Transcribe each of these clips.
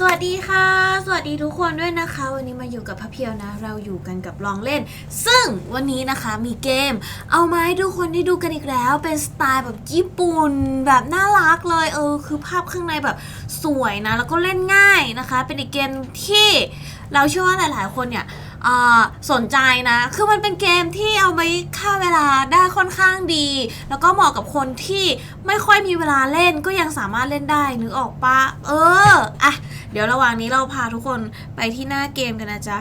สวัสดีค่ะ สวัสดีทุกคนด้วยนะคะ วันนี้มาอยู่กับพระเพียวนะ เราอยู่กันกับลองเล่น ซึ่งวันนี้นะคะมีเกม เอามาให้ทุกคนได้ดูกันอีกแล้ว เป็นสไตล์แบบญี่ปุ่นแบบน่ารักเลยเออ คือภาพข้างในแบบสวยนะ แล้วก็เล่นง่ายนะคะ เป็นอีกเกมที่เราเชื่อว่าหลาย ๆ คนเนี่ย สนใจนะ คือมันเป็นเกมที่เอาไว้ฆ่าเวลาได้ค่อนข้างดี แล้วก็เหมาะกับคนที่ไม่ค่อยมีเวลาเล่นก็ยังสามารถเล่นได้นึกออกปะเอออะเดี๋ยวระหว่างนี้เราพาทุกคนไปที่หน้าเกมกันนะจ๊ะ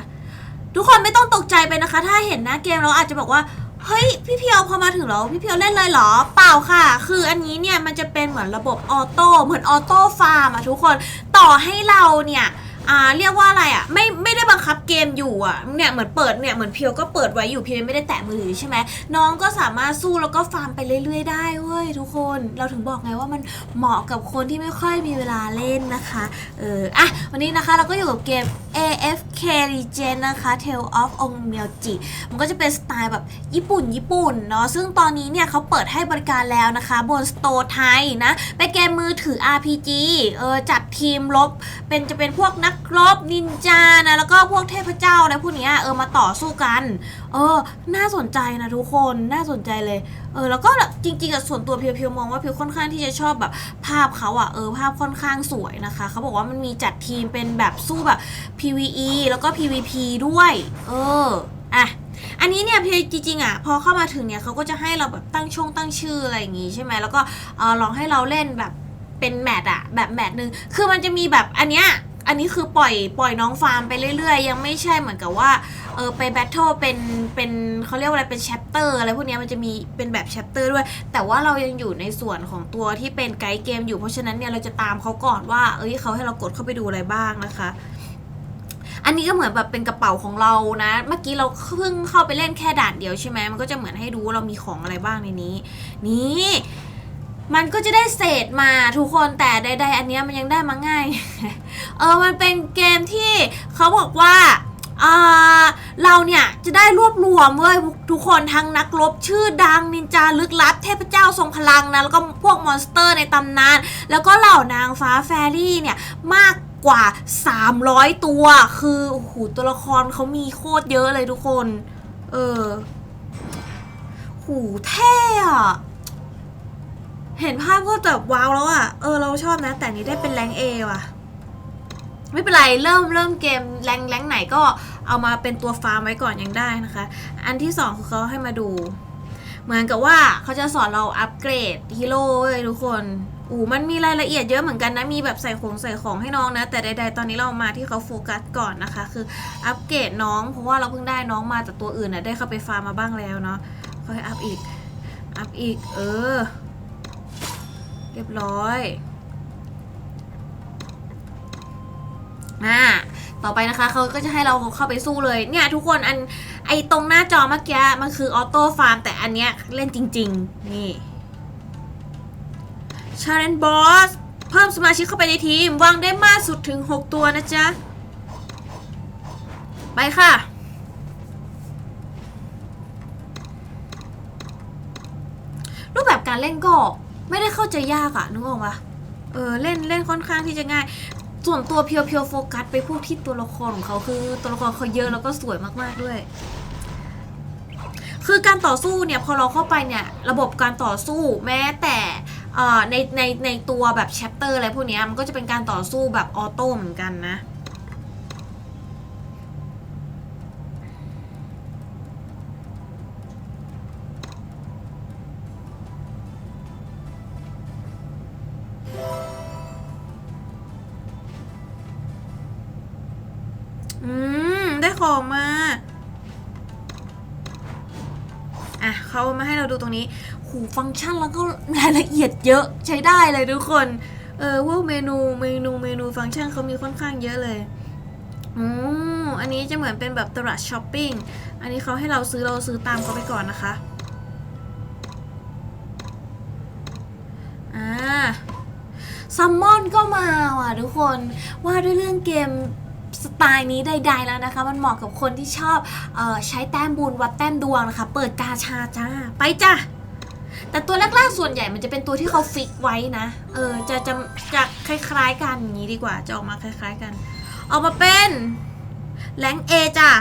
ทุกคนไม่ต้องตกใจไปนะคะ ถ้าเห็นหน้าเกมเราอาจจะบอกว่าเฮ้ยพี่เพียวพอมาถึงแล้วพี่เพียวเล่นเลยเหรอ เปล่าค่ะ คืออันนี้เนี่ยมันจะเป็นเหมือนระบบออโต้เหมือนออโต้ฟาร์มอะทุกคนต่อให้เราเนี่ย อ่าเรียกว่าอะไรอะไม่ไม่ได้บังคับเกมอยู่อะเนี่ยเหมือนเปิดเนี่ยเหมือนเพียวก็เปิดไว้อยู่เพียวไม่ได้แตะมือถือใช่ไหมน้องก็สามารถสู้แล้วก็ฟาร์มไปเรื่อย ๆ ได้เว้ยทุกคนเราถึงบอกไงว่ามันเหมาะกับคนที่ไม่ค่อยมีเวลาเล่นนะคะเอออะวันนี้นะคะเราก็อยู่กับเกม AFK Legend นะคะ Tale of o n m y o j i มันก็จะเป็นสไตล์แบบญี่ปุ่นญี่ปุ่นเนาะซึ่งตอนนี้เนี่ยเขาเปิดให้บริการแล้วนะคะ บนสโตร์ไทยนะเป็นเกมมือถือ RPG เออจัดทีมรบเป็นจะเป็นพวกนักรบนินจานะแล้วก็พวกเทพเจ้าอะไรพวกนี้เออมาต่อสู้กัน เออ น่าสนใจนะทุกคนน่าสนใจเลย เออแล้วก็จริงๆอะส่วนตัวเพียวๆมองว่าเพียวค่อนข้างที่จะชอบแบบ ภาพเขาอะเออภาพค่อนข้างสวยนะคะเขาบอกว่ามันมีจัดทีมเป็นแบบสู้แบบ PVE แล้วก็ PVP ด้วย เอออะอันนี้เนี่ยเพี่จริงๆอะพอเข้ามาถึงเนี่ยเขาก็จะให้เราแบบตั้งช่องตั้งชื่ออะไรอย่างงี้ใช่ไหมแล้วก็ออลองให้เราเล่นแบบเป็นแมตช์อะแบบแมตช์หนึ่งคือมันจะมีแบบอันเนี้ย อันนี้คือปล่อยปล่อยน้องฟาร์มไปเรื่อยๆ ยังไม่ใช่เหมือนกับว่าเออไปแบทเทิลเป็นเป็นเขาเรียกว่าอะไรเป็นแชปเตอร์อะไรพวกเนี้ยมันจะมีเป็นแบบแชปเตอร์ด้วย แต่ว่าเรายังอยู่ในส่วนของตัวที่เป็นไกด์เกมอยู่เพราะฉะนั้นเนี่ยเราจะตามเขาก่อนว่า เอ้ยเขาให้เรากดเข้าไปดูอะไรบ้างนะคะอันนี้ก็เหมือนแบบเป็นกระเป๋าของเรานะ เมื่อกี้เราเพิ่งเข้าไปเล่นแค่ด่านเดียวใช่ไหมมันก็จะเหมือนให้ดูว่าเรามีของอะไรบ้างในนี้ นี่ มันก็จะได้เศษมาทุกคนแต่ใด ๆ อันเนี้ยมันยังได้มาง่าย เออมันเป็นเกมที่เขาบอกว่าอ่าเราเนี่ยจะได้รวบรวมเว้ยทุกคนทั้งนักรบชื่อดังนินจาลึกลับ เทพเจ้าทรงพลังนะแล้วก็พวกมอนสเตอร์ในตำนาน แล้วก็เหล่านางฟ้าแฟรี่เนี่ยมากกว่า 300 ตัว คือโอ้โหตัวละครเขามีโคตรเยอะเลยทุกคน เออหูเท่อะ เห็นภาพก็แบบว้าวแล้วอะเออเราชอบนะ แต่นี้ได้เป็นแรงเอว่ะ ไม่เป็นไร เริ่มเริ่มเกมแรงแรงไหนก็เอามาเป็นตัวฟาร์มไว้ก่อนยังได้นะคะ อันที่สองคือเขาให้มาดู เหมือนกับว่าเขาจะสอนเราอัปเกรดฮีโร่เว้ยทุกคนอู๋มันมีรายละเอียดเยอะเหมือนกันนะ มีแบบใส่ของใส่ของให้น้องนะ แต่ใดๆตอนนี้เรามาที่เขาโฟกัสก่อนนะคะ คืออัปเกรดน้อง เพราะว่าเราเพิ่งได้น้องมาแต่ตัวอื่นนะได้เข้าไปฟาร์มมาบ้างแล้วเนาะค่อยอัพอีก อัพอีก เออ เรียบร้อยอ่าต่อไปนะคะเขาก็จะให้เราเข้าไปสู้เลยเนี่ยทุกคนอันไอตรงหน้าจอเมื่อกี้มันคือออโต้ฟาร์มแต่อันเนี้ยเล่นจริง ๆ นี่ชาเลนบอสเพิ่มสมาชิกเข้าไปในทีม วางได้มากสุดถึง 6 ตัวนะจ๊ะ ไปค่ะ รูปแบบการเล่นก็ ไม่ได้เข้าใจยากอะนึกออกปะเออเล่นเล่นค่อนข้างที่จะง่าย ส่วนตัวเพียวเพียวโฟกัสไปพวกที่ตัวละครของเขาคือตัวละครเขาเยอะแล้วก็สวยมากๆด้วย คือการต่อสู้เนี่ยพอเราเข้าไปเนี่ยระบบการต่อสู้แม้แต่ในในในตัวแบบแชปเตอร์อะไรพวกนี้มันก็จะเป็นการต่อสู้แบบออโต้เหมือนกันนะ ของมา อะเขามาให้เราดูตรงนี้ หูฟังก์ชันแล้วก็รายละเอียดเยอะใช้ได้เลยทุกคน เออว่าเมนูเมนูเมนูฟังก์ชันเขามีค่อนข้างเยอะเลยอืมอันนี้จะเหมือนเป็นแบบตลาดช้อปปิ้ง อันนี้เขาให้เราซื้อเราซื้อตามเขาไปก่อนนะคะ อ่าซัมมอนก็มาว่ะทุกคน ว่าด้วยเรื่องเกม สไตล์นี้ใดๆแล้วนะคะ มันเหมาะกับคนที่ชอบออใช้แต้มบุญวัดแต้มดวงนะคะ เปิดกาชาจ้า ไปจ้ะแต่ตัวแรกๆส่วนใหญ่มันจะเป็นตัวที่เขาฟิกไว้นะ เออ จะจะจะคล้าย ๆ กันอย่างนี้ดีกว่า จะออกมาคล้าย ๆ กัน ออกมาเป็นแรงเอจ้ะ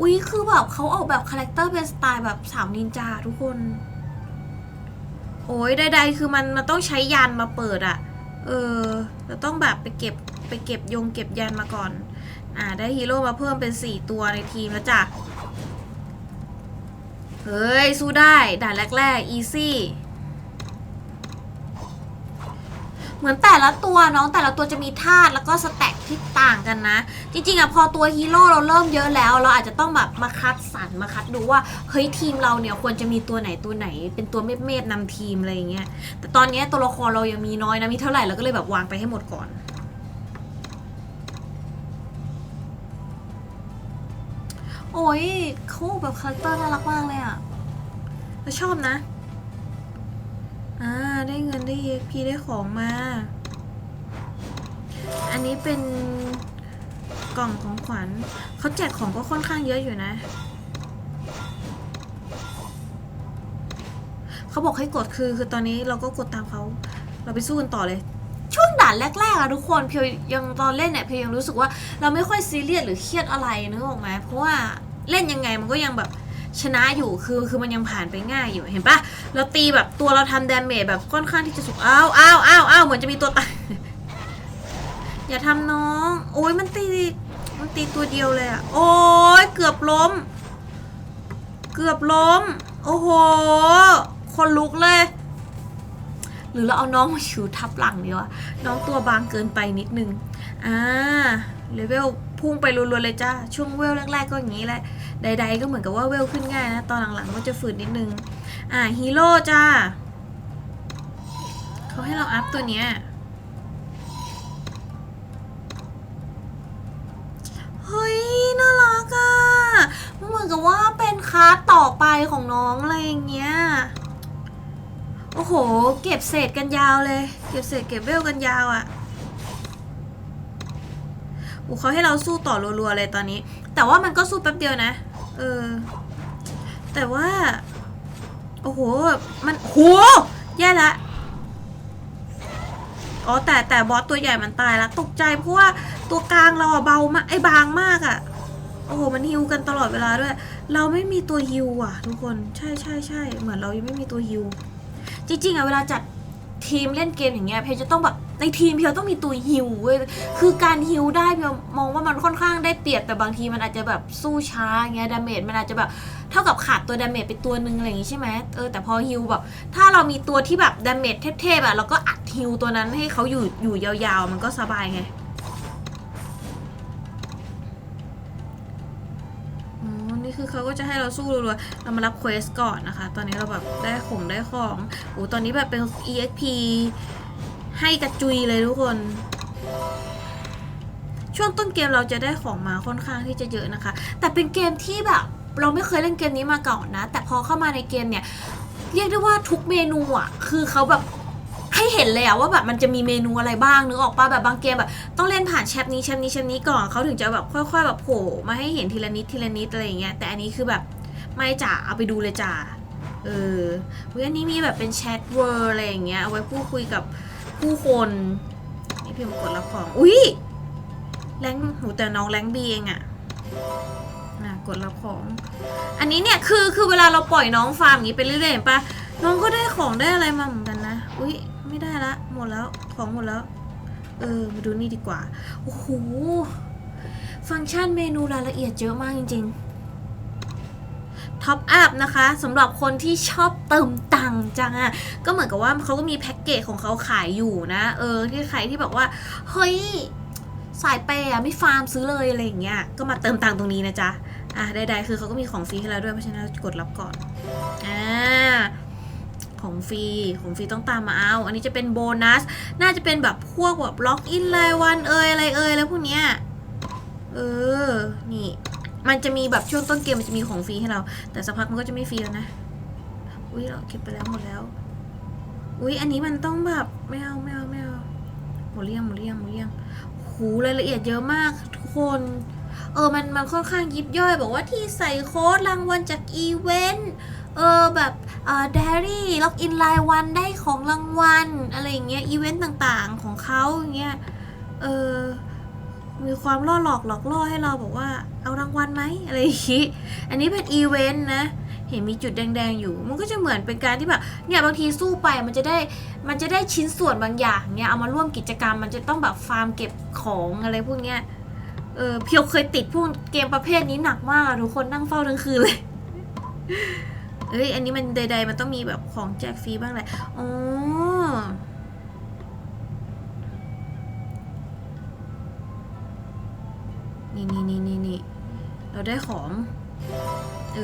อุ้ยคือแบบเขาออกแบบคาแรคเตอร์เป็นสไตล์แบบสาวนินจาทุกคน โอ้ยใดๆคือมันมันต้องใช้ยันมาเปิดอะเออเราต้องแบบไปเก็บ ไปเก็บยงเก็บยันมาก่อน อ่า ได้ฮีโร่มาเพิ่มเป็น 4 ตัวในทีมแล้วจ้ะ เฮ้ย สู้ได้ ด่านแรกๆ อีซี่ เหมือนแต่ละตัวน้องแต่ละตัวจะมีธาตุแล้วก็สแต็กที่ต่างกันนะ จริงๆอะพอตัวฮีโร่เราเริ่มเยอะแล้ว เราอาจจะต้องแบบมาคัดสรรมาคัดดูว่าเฮ้ยทีมเราเนี่ยควรจะมีตัวไหนตัวไหน เป็นตัวเมธๆนำทีมอะไรอย่างเงี้ยแต่ตอนเนี้ยตัวละครเรายังมีน้อยนะมีเท่าไหร่เราก็เลยแบบวางไปให้หมดก่อน โอ้ยเขาแบบคาแรคเตอร์น่ารักมากเลยอะเราชอบนะ อ่า ได้เงินได้ EXP ได้ของมา อันนี้เป็นกล่องของขวัญเขาแจกของก็ค่อนข้างเยอะอยู่นะ เขาบอกให้กดคือคือตอนนี้เราก็กดตามเขาเราไปสู้กันต่อเลยช่วงด่านแรกๆอะทุกคนเพียวยังตอนเล่นเนี่ยเพียวยังรู้สึกว่าเราไม่ค่อยซีเรียสหรือเครียดอะไรนึกออกไหมเพราะว่า เล่นยังไงมันก็ยังแบบชนะอยู่คือคือมันยังผ่านไปง่ายอยู่เห็นปะเราตีแบบตัวเราทำดาเมจแบบค่อนข้างที่จะสุกอ้าวอ้าวอ้าวอ้าวเหมือนจะมีตัวตายอย่าทำน้อง โอ้ยมันตีมันตีตัวเดียวเลยอะโอ้ยเกือบล้ม เกือบล้ม โอ้โห คนลุกเลย หรือเราเอาน้องมาชูทับหลังดีวะน้องตัวบางเกินไปนิดนึง อ่าเลเวล พุ่งไปรัวๆเลยจ้าช่วงเวลแรกๆก็อย่างนี้แหละใด ๆ ก็เหมือนกับว่าเวลขึ้นง่ายนะตอนหลังๆก็จะฝืดนิดนึง อ่าฮีโร่จ้าเขาให้เราอัพตัวเนี้ยเฮ้ยน่ารักอะเหมือนกับว่าเป็นคลาสต่อไปของน้องอะไรอย่างเงี้ยโอ้โห เก็บเศษกันยาวเลย เก็บเศษเก็บเวลกันยาวอะ่ะ อ้เขาให้เราสู้ต่อรัวๆเลยตอนนี้ แต่ว่ามันก็สู้แป๊บเดียวนะ เออ แต่ว่า โอ้โห มันโหแย่ละ อ๋อ แต่แต่บอสตัวใหญ่มันตายแล้วตกใจเพราะว่าตัวกลางเราอะเบามากไอ้บางมากอะโอ้โห มันฮิวกันตลอดเวลาด้วย เราไม่มีตัวฮิวอะทุกคน ใช่ใช่ใช่เหมือนเรายังไม่มีตัวฮิว จริงๆอะเวลาจัดทีมเล่นเกมอย่างเงี้ย เพลจะต้องแบบ ในทีมเพลต้องมีตัวฮิวเว้ยคือการฮิวได้เพลมองว่ามันค่อนข้างได้เปรียบแต่บางทีมันอาจจะแบบสู้ช้าเงี้ยดาเมจมันอาจจะแบบเท่ากับขาดตัวดาเมจไปตัวหนึ่งอะไรอย่างงี้ใช่ไหมเออแต่พอฮิวแบบถ้าเรามีตัวที่แบบดาเมจเทพๆอะเราก็อัดฮิวตัวนั้นให้เขาอยู่อยู่ยาวๆ มันก็สบายไงอ๋อนี่คือเขาก็จะให้เราสู้รัวๆ เรามารับเควสก่อนนะคะ ตอนนี้เราแบบได้ของได้ของโอ้ตอนนี้แบบเป็น EXP ให้กระจุยเลยทุกคน ช่วงต้นเกมเราจะได้ของมาค่อนข้างที่จะเยอะนะคะ แต่เป็นเกมที่แบบ เราไม่เคยเล่นเกมนี้มาก่อนนะ แต่พอเข้ามาในเกมเนี่ย เรียกได้ว่าทุกเมนูอะ คือเขาแบบให้เห็นเลยอะว่าแบบมันจะมีเมนูอะไรบ้างนึกออกปะแบบบางเกมแบบต้องเล่นผ่านแชปนี้แชปนี้แชปนี้ก่อนเขาถึงจะแบบค่อย ๆ แบบโผล่มาให้เห็นทีละนิดทีละนิดอะไรอย่างเงี้ยแต่อันนี้คือแบบไม่จ่าเอาไปดูเลยจ่าเอออันนี้มีแบบเป็นแชทเวอร์อะไรอย่างเงี้ยเอาไว้พูดคุยกับ ผู้คนนี่พี่มากดรับของ อุ้ยแรงหูแต่น้องแรงบีเองอะอะกดรับของ อันนี้เนี่ยคือคือเวลาเราปล่อยน้องฟาร์มอย่างนี้ไปเรื่อยๆเห็นปะน้องก็ได้ของได้อะไรมาเหมือนกันนะ อุ้ยไม่ได้ละหมดแล้วของหมดแล้ว เออมาดูนี่ดีกว่า โอ้โห ฟังก์ชันเมนูรายละเอียดเยอะมากจริง ๆ ท็อปอัพนะคะสำหรับคนที่ชอบเติมตังค์จังอะ่ะก็เหมือนกับว่าเขาก็มีแพ็กเกจของเขาขายอยู่นะเออที่ใครที่แบบว่าเฮ้ยสายเปย์อะไม่ฟาร์มซื้อเลยอะไรอย่างเงี้ยก็มาเติมตังค์ตรงนี้นะจ๊ะอะใดๆคือเขาก็มีของฟรีให้เราด้วยเพราะฉะนั้นเรากดรับก่อนอ่าของฟรีของฟรีต้องตามมาเอา อันนี้จะเป็นโบนัส น่าจะเป็นแบบพวกแบบล็อกอินรายวันเอ่ยอะไรเอ่ยแล้วพวกเนี้ยเออ นี่ มันจะมีแบบช่วงต้นเกมมันจะมีของฟรีให้เรา แต่สักพักมันก็จะไม่ฟรีแล้วนะ อุ้ยเราเก็บไปแล้วหมดแล้ว อุ้ยอันนี้มันต้องแบบไม่เอาไม่เอาไม่เอาหมดเรียงหมดเรียงหมดเรียงหูรายละเอียดเยอะมากทุกคน เออมันมันค่อนข้างยิบย่อย บอกว่าที่ใส่โค้ดรางวัลจากอีเวนต์เออแบบเอ่อ diary ล็อกอินรายวันได้ของรางวัลอะไรอย่างเงี้ยอีเวนต์ต่างๆของเขาอย่างเงี้ยเออ มีความล่อหลอกหลอกล่อให้เราบอกว่าเอารางวัลไหมอะไรอย่างงี้อันนี้เป็นอีเวนต์นะเห็นมีจุดแดงๆอยู่ มันก็จะเหมือนเป็นการที่แบบเนี่ยบางทีสู้ไปมันจะได้มันจะได้ชิ้นส่วนบางอย่างเนี่ยเอามาร่วมกิจกรรมมันจะต้องแบบฟาร์มเก็บของอะไรพวกเนี้ยเออเพียวเคยติดพวกเกมประเภทนี้หนักมากทุกคนนั่งเฝ้าทั้งคืนเลยเอ้ยอันนี้มันใด ๆ มันต้องมีแบบของแจกฟรีบ้างแหละอ๋อ ได้ของ เอ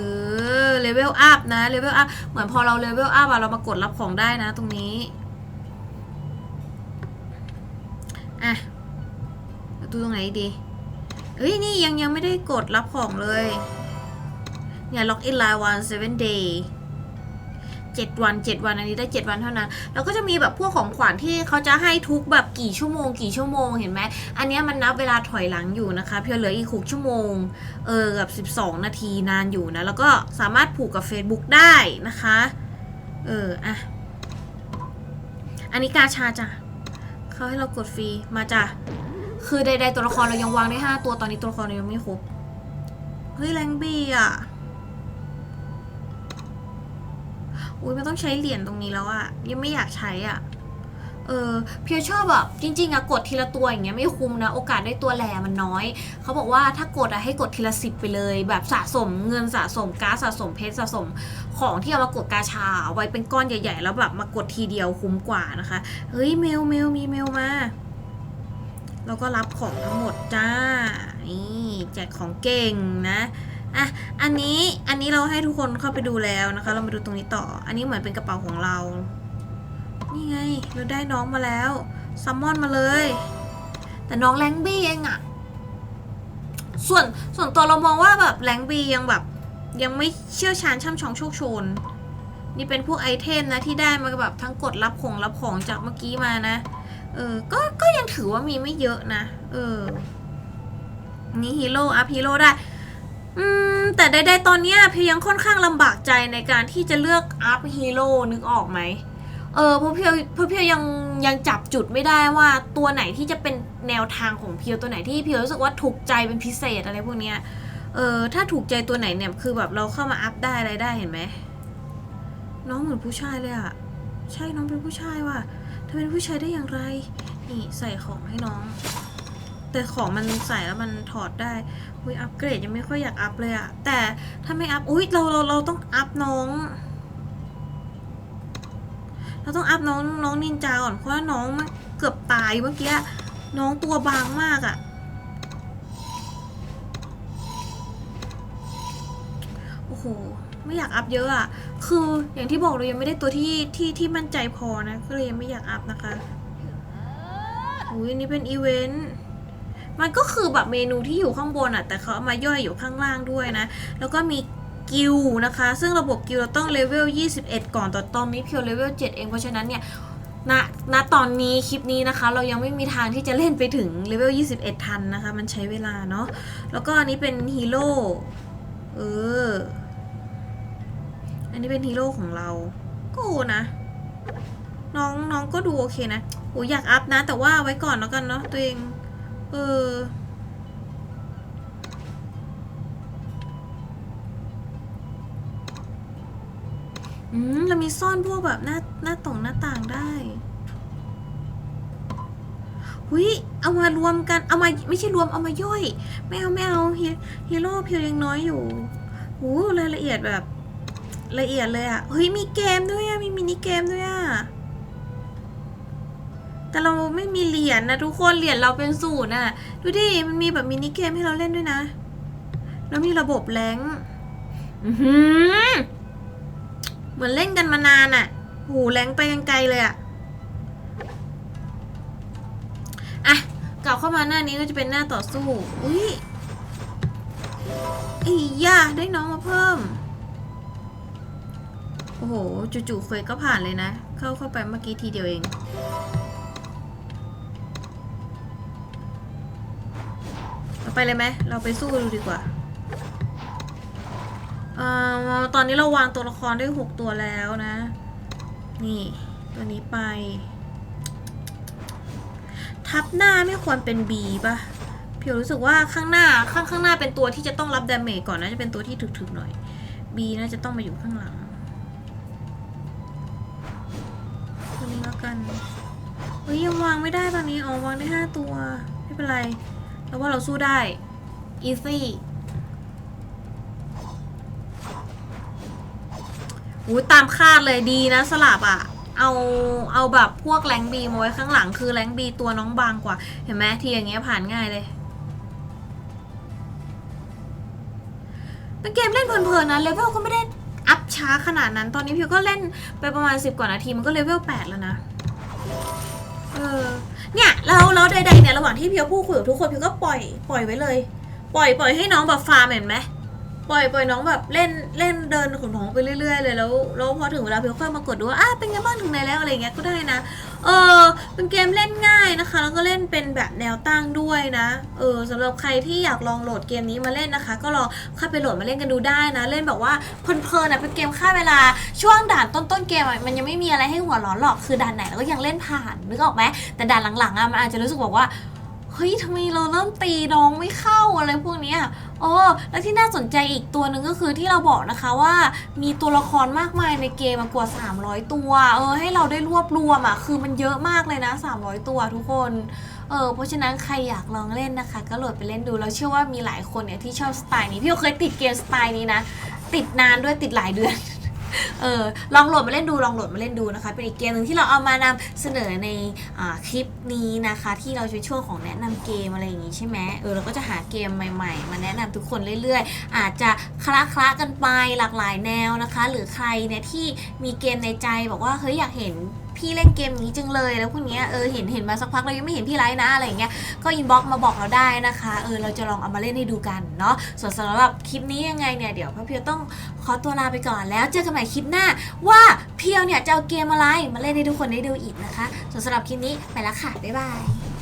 อเลเวลอัพนะเลเวลอัพเหมือนพอเราเลเวลอัพอะเรามากดรับของได้นะตรงนี้ อะเราดูตรงไหนดีเอ้ยนี่ยังยังไม่ได้กดรับของเลย เนี่ยล็อกอินไลน์วันเซเว่นเดย์ เจ็ดวันเจ็ดวันอันนี้ได้เจ็ดวันเท่านั้น แล้วก็จะมีแบบพวกของขวัญที่เขาจะให้ทุกแบบกี่ชั่วโมง กี่ชั่วโมงเห็นไหมอันนี้มันนับเวลาถอยหลังอยู่นะคะ เพียงเหลืออีกหกชั่วโมงเออกับ 12 นาทีนานอยู่นะ แล้วก็สามารถผูกกับ Facebook ได้นะคะเอออะอันนี้กาชาจ้ะเขาให้เรากดฟรีมาจ้ะคือใดๆตัวละครเรายังวางได้ 5 ตัวตอนนี้ตัวละครเรายังไม่ครบเฮ้ยแรงบีอะ อุ้ยมันต้องใช้เหรียญตรงนี้แล้วอะยังไม่อยากใช้อะเออเพียวชอบแบบจริง ๆอะกดทีละตัวอย่างเงี้ยไม่คุ้มนะ โอกาสได้ตัวแหลมันน้อย เขาบอกว่าถ้ากดอะให้กดทีละสิบไปเลย แบบสะสมเงินสะสมการ์ดสะสมเพชรสะสมของที่เอามากดกาชาเอาไว้เป็นก้อนใหญ่ ๆ แล้วแบบมากดทีเดียวคุ้มกว่านะคะเฮ้ยเมลเมลมีเมลมาแล้วก็รับของทั้งหมดจ้านี่แจกของเก่งนะ อะ อันนี้ อันนี้เราให้ทุกคนเข้าไปดูแล้วนะคะ เรามาดูตรงนี้ต่อ อันนี้เหมือนเป็นกระเป๋าของเรา นี่ไง เราได้น้องมาแล้วซัมมอนมาเลย แต่น้องแรงบี้เองอะส่วนส่วนตัวเรามองว่าแบบแรงบียังแบบ ยังไม่เชี่ยวชาญช่ำชองโชคโชน นี่เป็นพวกไอเทมนะที่ได้มาแบบทั้งกดรับของรับของจากเมื่อกี้มานะ เออ ก็ก็ยังถือว่ามีไม่เยอะนะ เออ นี่ฮีโร่อัพฮีโร่ได้ อืม แต่ใดๆตอนเนี้ยเพียยังค่อนข้างลำบากใจในการที่จะเลือกอัพฮีโร่นึกออกไหม เออเพราะเพียวเพราะเพียวยังยังจับจุดไม่ได้ว่าตัวไหนที่จะเป็นแนวทางของเพียวตัวไหนที่เพียวรู้สึกว่าถูกใจเป็นพิเศษอะไรพวกเนี้ย เออถ้าถูกใจตัวไหนเนี่ยคือแบบเราเข้ามาอัพได้อะไรได้เห็นไหมน้องเหมือนผู้ชายเลยอะใช่น้องเป็นผู้ชายว่ะถ้าเป็นผู้ชายได้อย่างไร นี่ใส่ของให้น้อง แต่ของมันใส่แล้วมันถอดได้อุ้ยอัปเกรดยังไม่ค่อยอยากอัพเลยอะแต่ถ้าไม่อัพอุ้ยเราเราเราต้องอัพน้อง เราต้องอัพน้องน้องนินจาก่อนเพราะว่าน้องมันเกือบตายเมื่อกี้น้องตัวบางมากอะโอ้โหไม่อยากอัพเยอะอะคืออย่างที่บอกเรายังไม่ได้ตัวที่ที่ที่มั่นใจพอนะก็เลยยังไม่อยากอัพนะคะอุ้ยนี่เป็นอีเวนต์ มันก็คือแบบเมนูที่อยู่ข้างบนอะแต่เขาเอามาย่อยอยู่ข้างล่างด้วยนะ แล้วก็มีกิลนะคะ ซึ่งระบบกิลเราต้องเลเวล 21 ก่อนแต่ตอนนี้เพียวเลเวล 7 เอง เพราะฉะนั้นเนี่ยณณตอนนี้คลิปนี้นะคะ เรายังไม่มีทางที่จะเล่นไปถึงเลเวล 21 ทันนะคะ มันใช้เวลาเนาะ แล้วก็อันนี้เป็นฮีโร่ เออ อันนี้เป็นฮีโร่ของเรา ก็โอนะ น้องน้องก็ดูโอเคนะ โอ้อยากอัพนะ แต่ว่าไว้ก่อนแล้วกันเนาะตัวเอง เออ อืมเรามีซ่อนพวกแบบหน้าหน้าต่องหน้าต่างได้หุยเอามารวมกัน เอามาไม่ใช่รวมเอามาย่อย ไม่เอาไม่เอาฮีฮโร่เพียวยังน้อยอยู่หูรายละเอียดแบบละเอียดเลยอะเฮ้ยมีเกมด้วยอะมีมินิเกมด้วยอะ แต่เราไม่มีเหรียญนะทุกคนเหรียญเราเป็นศูนย์อะดูดิมันมีแบบมินิเกมให้เราเล่นด้วยนะ แล้วมีระบบแรงค์อือหือเหมือนเล่นกันมานานอะ่ะโหแรงไปกันไกลเลยอะ่ะอะกลับเข้ามาหน้านี้ก็จะเป็นหน้าต่อสู้ อุ้ยอีย่าได้น้องมาเพิ่ม โอ้โห จู่ๆเคยก็ผ่านเลยนะ เข้าเข้าไปเมื่อกี้ทีเดียวเอง ไปเลยไหมเราไปสู้ดูดีกว่าเอ่อตอนนี้เราวางตัวละครได้หกตัวแล้วนะ นี่ ตัวนี้ไป ทับหน้าไม่ควรเป็น B ป่ะพี่รู้สึกว่าข้างหน้าข้างข้างหน้าเป็นตัวที่จะต้องรับดาเมจก่อนนะจะเป็นตัวที่ถึกๆหน่อย B น่าจะต้องมาอยู่ข้างหลังตัวนี้แล้วกันเฮ้ยยังวางไม่ได้ตอนนี้อ๋อวางได้ห้าตัว ไม่เป็นไร แล้วว่าเราสู้ได้ easy อุ้ตามคาดเลยดีนะสลับอะ เอาเอาแบบพวกแรงบีมาไว้ข้างหลังคือแรงบีตัวน้องบางกว่า เห็นไหมทีอย่างเงี้ยผ่านง่ายเลยเป็นเกมเล่นเพลินๆนะเลเวลก็ไม่ได้อัพช้าขนาดนั้น ตอนนี้พิวก็เล่นไปประมาณ 10 กว่านาทีมันก็เลเวล8แล้วนะ เออ เนี่ยเราเราใดๆเนี่ยระหว่างที่พิวพูดคุยกับทุกคนพิวก็ปล่อยปล่อยไว้เลย ปล่อยปล่อยให้น้องแบบฟาร์มเห็นไหม ปล่อยปล่อยน้องแบบเล่นเล่นเดินขนของไปเรื่อยๆเลยแล้วแล้วพอถึงเวลาเพียวค่อยมากดดูว่าอะเป็นไงบ้างถึงไหนแล้วอะไรเงี้ยก็ได้นะ เออเป็นเกมเล่นง่ายนะคะ แล้วก็เล่นเป็นแบบแนวตั้งด้วยนะเออสำหรับใครที่อยากลองโหลดเกมนี้มาเล่นนะคะ ก็ลองเข้าไปโหลดมาเล่นกันดูได้นะ เล่นแบบว่าเพลินๆนะเป็นเกมฆ่าเวลาช่วงด่านต้นๆเกมมันยังไม่มีอะไรให้หัวร้อนหรอกคือด่านไหนเราก็ยังเล่นผ่านนึกออกไหมแต่ด่านหลังๆอะมันอาจจะรู้สึกบอกว่า เฮ้ยทำไมเราเริ่มตีน้องไม่เข้าอะไรพวกเนี้ยอ๋อแล้วที่น่าสนใจอีกตัวหนึ่งก็คือที่เราบอกนะคะว่ามีตัวละครมากมายในเกมกว่า 300 ตัว เออ ให้เราได้รวบรวมอะ คือมันเยอะมากเลยนะ 300 ตัวทุกคน เออ เพราะฉะนั้นใครอยากลองเล่นนะคะ ก็โหลดไปเล่นดูแล้วเชื่อว่ามีหลายคนเนี่ยที่ชอบสไตล์นี้ พี่เคยติดเกมสไตล์นี้นะ ติดนานด้วยติดหลายเดือน เออลองโหลดมาเล่นดูลองโหลดมาเล่นดูนะคะ เป็นอีกเกมหนึ่งที่เราเอามานำเสนอในอคลิปนี้นะคะ ที่เราจะช่วงของแนะนำเกมอะไรอย่างงี้ใช่ไหมเออเราก็จะหาเกมใหม่ ๆ มาแนะนำทุกคนเรื่อย ๆ อาจจะคละคละๆกันไปหลากหลายแนวนะคะ หรือใครเนี่ยที่มีเกมในใจบอกว่าเฮ้ยอยากเห็น พี่เล่นเกมนี้จึงเลยแล้วพวกเนี้ยเออเห็นเห็นมาสักพักเรายังไม่เห็นพี่ไลฟ์นะอะไรอย่างเงี้ยก็อินบ็อกมาบอกเราได้นะคะเออเราจะลองเอามาเล่นให้ดูกันเนาะส่วนสำหรับคลิปนี้ยังไงเนี่ยเดี๋ยวพ่อเพียวต้องขอตัวลาไปก่อนแล้วเจอกันใหม่คลิปหน้า ว่าเพียวเนี่ยจะเอาเกมอะไรมาเล่นให้ทุกคนได้ดูอีกนะคะส่วนสำหรับคลิปนี้ไปแล้วค่ะบ๊ายบาย